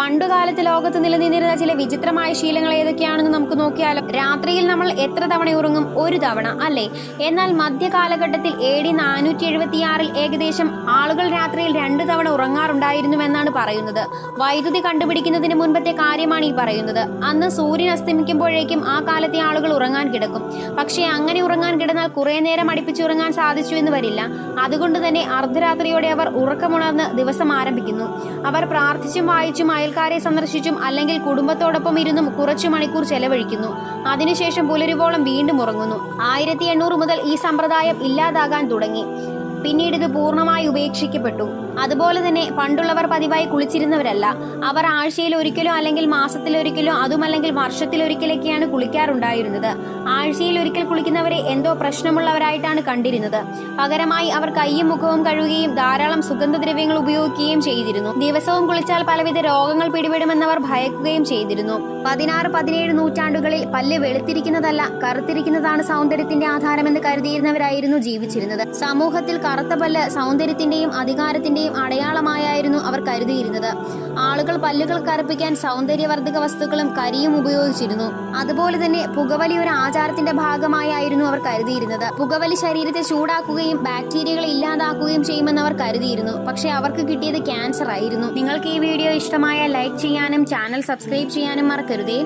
പണ്ടുകാലത്ത് ലോകത്ത് നിലനിന്നിരുന്ന ചില വിചിത്രമായ ശീലങ്ങൾ ഏതൊക്കെയാണെന്ന് നമുക്ക് നോക്കിയാലോ? രാത്രിയിൽ നമ്മൾ എത്ര തവണ ഉറങ്ങും? ഒരു തവണ അല്ലേ? എന്നാൽ മധ്യകാലഘട്ടത്തിൽ എ ഡി നാനൂറ്റി എഴുപത്തിയാറിൽ ഏകദേശം ആളുകൾ രാത്രിയിൽ രണ്ട് തവണ ഉറങ്ങാറുണ്ടായിരുന്നുവെന്നാണ് പറയുന്നത്. വൈദ്യുതി കണ്ടുപിടിക്കുന്നതിന് മുൻപത്തെ കാര്യമാണ് ഈ പറയുന്നത്. അന്ന് സൂര്യൻ അസ്തമിക്കുമ്പോഴേക്കും ആ കാലത്തെ ആളുകൾ ഉറങ്ങാൻ കിടക്കും. പക്ഷേ അങ്ങനെ ഉറങ്ങാൻ കിടന്നാൽ കുറെ നേരം അടുപ്പിച്ചുറങ്ങാൻ സാധിച്ചു എന്ന് വരില്ല. അതുകൊണ്ട് തന്നെ അർദ്ധരാത്രിയോടെ അവർ ഉറക്കമുണർന്ന് ദിവസം ആരംഭിക്കുന്നു. അവർ പ്രാർത്ഥിച്ചും വായിച്ചും അയൽക്കാരെ സന്ദർശിച്ചും അല്ലെങ്കിൽ കുടുംബത്തോടൊപ്പം ഇരുന്നും കുറച്ചു മണിക്കൂർ ചെലവഴിക്കുന്നു. അതിനുശേഷം പുലരുവോളം വീണ്ടും ഉറങ്ങുന്നു. ആയിരത്തി മുതൽ ഈ സമ്പ്രദായം ഇല്ലാതാകാൻ തുടങ്ങി. പിന്നീട് ഇത് പൂർണമായി ഉപേക്ഷിക്കപ്പെട്ടു. അതുപോലെ തന്നെ പണ്ടുള്ളവർ പതിവായി കുളിച്ചിരുന്നവരല്ല. അവർ ആഴ്ചയിൽ ഒരിക്കലോ അല്ലെങ്കിൽ മാസത്തിലൊരിക്കലോ അതുമല്ലെങ്കിൽ വർഷത്തിലൊരിക്കലൊക്കെയാണ് കുളിക്കാറുണ്ടായിരുന്നത്. ആഴ്ചയിൽ ഒരിക്കൽ കുളിക്കുന്നവരെ എന്തോ പ്രശ്നമുള്ളവരായിട്ടാണ് കണ്ടിരുന്നത്. പകരമായി അവർ കയ്യും മുഖവും കഴുകുകയും ധാരാളം സുഗന്ധദ്രവ്യങ്ങൾ ഉപയോഗിക്കുകയും ചെയ്തിരുന്നു. ദിവസവും കുളിച്ചാൽ പലവിധ രോഗങ്ങൾ പിടിപെടുമെന്നവർ ഭയക്കുകയും ചെയ്തിരുന്നു. പതിനാറ് പതിനേഴ് നൂറ്റാണ്ടുകളിൽ പല്ല് വെളുത്തിരിക്കുന്നതല്ല കറുത്തിരിക്കുന്നതാണ് സൗന്ദര്യത്തിന്റെ ആധാരമെന്ന് കരുതിയിരുന്നവരായിരുന്നു ജീവിച്ചിരുന്നത്. സമൂഹത്തിൽ കറുത്ത പല്ല് സൗന്ദര്യത്തിന്റെയും അധികാരത്തിന്റെയും അടയാളമായായിരുന്നു അവർ കരുതിയിരുന്നത്. ആളുകൾ പല്ലുകൾ കറുപ്പിക്കാൻ സൗന്ദര്യവർദ്ധക വസ്തുക്കളും കരിയും ഉപയോഗിച്ചിരുന്നു. അതുപോലെ തന്നെ പുകവലി ഒരു ആചാരത്തിന്റെ ഭാഗമായായിരുന്നു അവർ കരുതിയിരുന്നത്. പുകവലി ശരീരത്തെ ചൂടാക്കുകയും ബാക്ടീരിയകളെ ഇല്ലാതാക്കുകയും ചെയ്യുമെന്ന് അവർ കരുതിയിരുന്നു. പക്ഷേ അവർക്ക് കിട്ടിയത് ക്യാൻസർ ആയിരുന്നു നിങ്ങൾക്ക് ഈ വീഡിയോ ഇഷ്ടമായ ലൈക്ക് ചെയ്യാനും ചാനൽ സബ്സ്ക്രൈബ് ചെയ്യാനും മറക്കരുതേ.